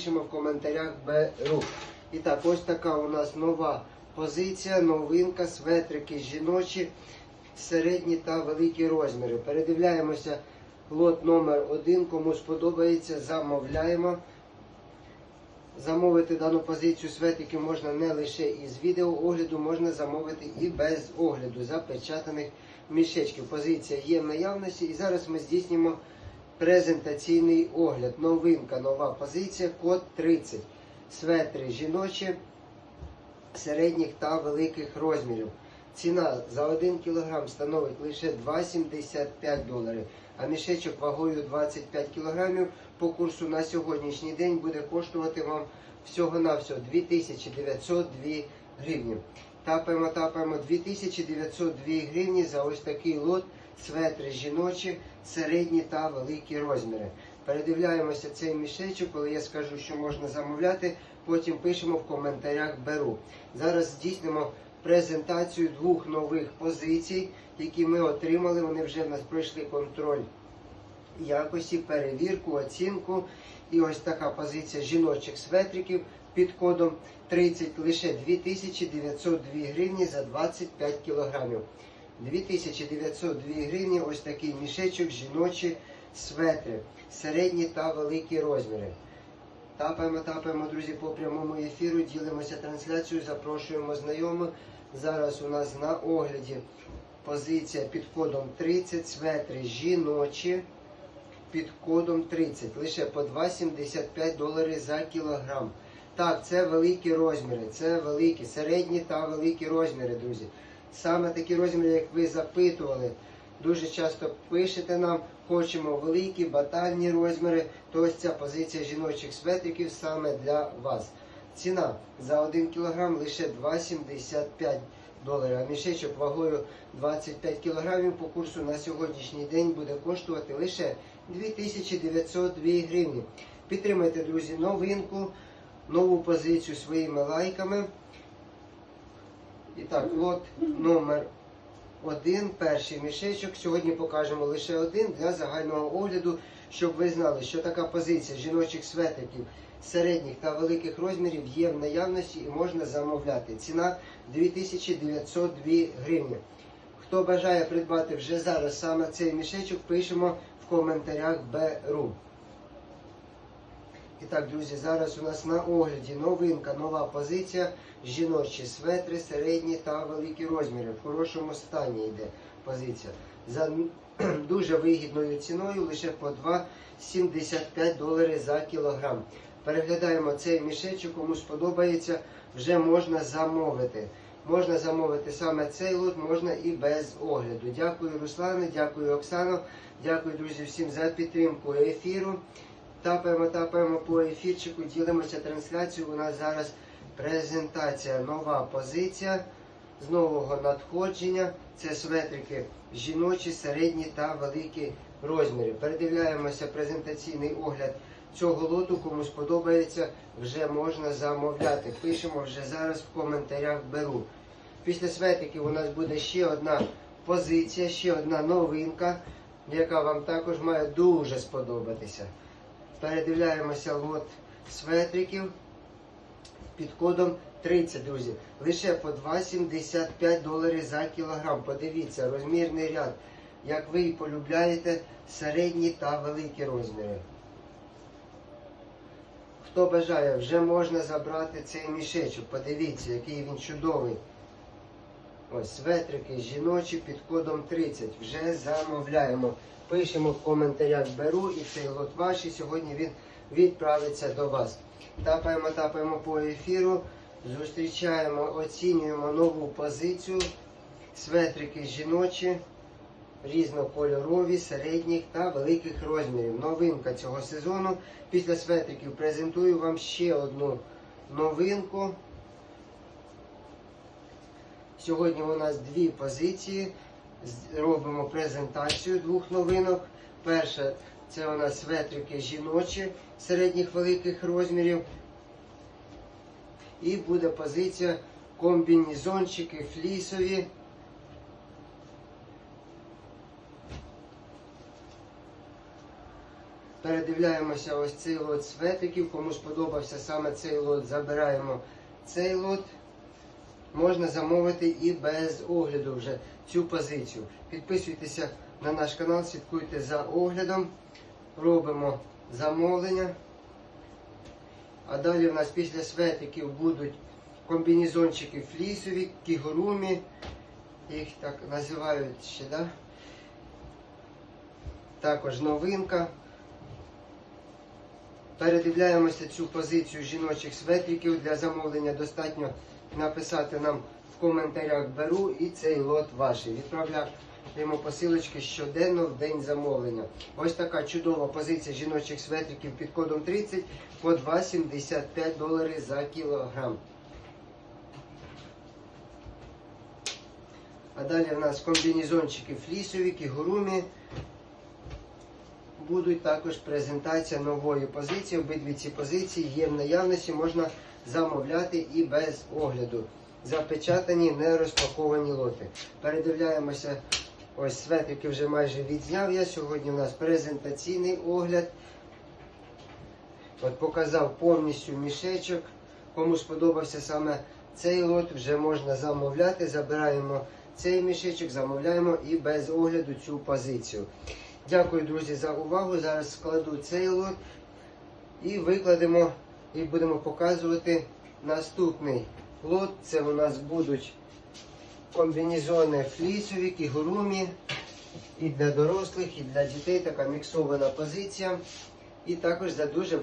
Пишемо в коментарях беру. І так, ось така у нас нова позиція, новинка, светрики жіночі, середні та великі розміри. Передивляємося лот номер один. Кому сподобається, замовляємо. Замовити дану позицію светриків можна не лише із відеоогляду, можна замовити і без огляду запечатаних мішечків. Позиція є в наявності. І зараз ми здійснимо презентаційний огляд. Новинка, нова позиція, код 30. Светри жіночі середніх та великих розмірів. Ціна за 1 кг становить лише 2,75 доларів, а мішечок вагою 25 кг по курсу на сьогоднішній день буде коштувати вам всього-навсього 2902 гривні. Тапаємо, тапаємо 2902 гривні за ось такий лот светри жіночі, середні та великі розміри. Передивляємося цей мішечок, коли я скажу, що можна замовляти, потім пишемо в коментарях беру. Зараз здійснимо презентацію двох нових позицій, які ми отримали. Вони вже в нас пройшли контроль якості, перевірку, оцінку. І ось така позиція жіночих светриків під кодом 30 лише 2902 гривні за 25 кілограмів. 2902 гривні ось такий мішечок жіночі светри, середні та великі розміри. Тапаємо, тапаємо, друзі, по прямому ефіру, ділимося трансляцією, запрошуємо знайомих. Зараз у нас на огляді позиція під кодом 30, светри жіночі під кодом 30, лише по 2,75 долари за кілограм. Так, це великі розміри, це великі, середні та великі розміри, друзі. Саме такі розміри, як ви запитували, дуже часто пишете нам, хочемо великі батальні розміри, то ось ця позиція жіночих светриків саме для вас. Ціна за 1 кг лише 2,75 доларів. А мішечок вагою 25 кг по курсу на сьогоднішній день буде коштувати лише 2902 гривні. Підтримайте, друзі, новинку, нову позицію своїми лайками. І так, лот номер один, перший мішечок. Сьогодні покажемо лише один для загального огляду, щоб ви знали, що така позиція жіночих светриків середніх та великих розмірів є в наявності і можна замовляти. Ціна 2902 гривні. Хто бажає придбати вже зараз саме цей мішечок, пишемо в коментарях беру. І так, друзі, зараз у нас на огляді новинка, нова позиція. Жіночі светри, середні та великі розміри. В хорошому стані йде позиція. За дуже вигідною ціною лише по 2,75 долари за кілограм. Переглядаємо цей мішечок, кому сподобається, вже можна замовити. Можна замовити саме цей лот, можна і без огляду. Дякую, Руслане, дякую, Оксано. Дякую, друзі, всім за підтримку ефіру. Тапаємо, тапаємо по ефірчику, ділимося трансляцією. У нас зараз презентація, нова позиція з нового надходження. Це светрики жіночі, середні та великі розміри. Передивляємося презентаційний огляд цього лоту. Кому сподобається, вже можна замовляти. Пишемо вже зараз в коментарях беру. Після светриків у нас буде ще одна позиція, ще одна новинка, яка вам також має дуже сподобатися. Передивляємося лот светриків під кодом 30, друзі. Лише по 2,75 доларів за кілограм. Подивіться, розмірний ряд. Як ви і полюбляєте, середні та великі розміри. Хто бажає, вже можна забрати цей мішечок. Подивіться, який він чудовий. Ось светрики жіночі під кодом 30. Вже замовляємо. Пишемо в коментарях беру і цей лот ваш. І сьогодні він відправиться до вас. Тапаємо, тапаємо по ефіру. Зустрічаємо, оцінюємо нову позицію. Светрики жіночі, різнокольорові, середніх та великих розмірів. Новинка цього сезону. Після светриків презентую вам ще одну новинку. Сьогодні у нас дві позиції. Робимо презентацію двох новинок. Перша це у нас светрики жіночі середніх великих розмірів. І буде позиція комбінезончики флісові. Передивляємося ось цей лот светиків. Кому сподобався саме цей лот, забираємо цей лот. Можна замовити і без огляду вже цю позицію. Підписуйтеся на наш канал, слідкуйте за оглядом. Робимо замовлення. А далі в нас після светиків будуть комбінезончики флісові, кігурумі. Їх так називають ще, да? Також новинка. Передивляємося цю позицію жіночих светриків. Для замовлення достатньо написати нам в коментарях беру і цей лот ваш. Відправляємо посилочки щоденно в день замовлення. Ось така чудова позиція жіночих светриків під кодом 30 по 2,75 долари за кілограм. А далі в нас комбінезончики флісові, кігурумі. Будуть також презентація нової позиції. Обидві ці позиції є в наявності, можна замовляти і без огляду. Запечатані, не розпаковані лоти. Передивляємося, ось светрики вже майже відзняв я. Сьогодні у нас презентаційний огляд. От показав повністю мішечок. Кому сподобався саме цей лот, вже можна замовляти. Забираємо цей мішечок, замовляємо і без огляду цю позицію. Дякую, друзі, за увагу. Зараз складу цей лот і викладемо і будемо показувати наступний лот. Це у нас будуть комбінезони флісові, кігурумі. І для дорослих, і для дітей така міксована позиція. І також за дуже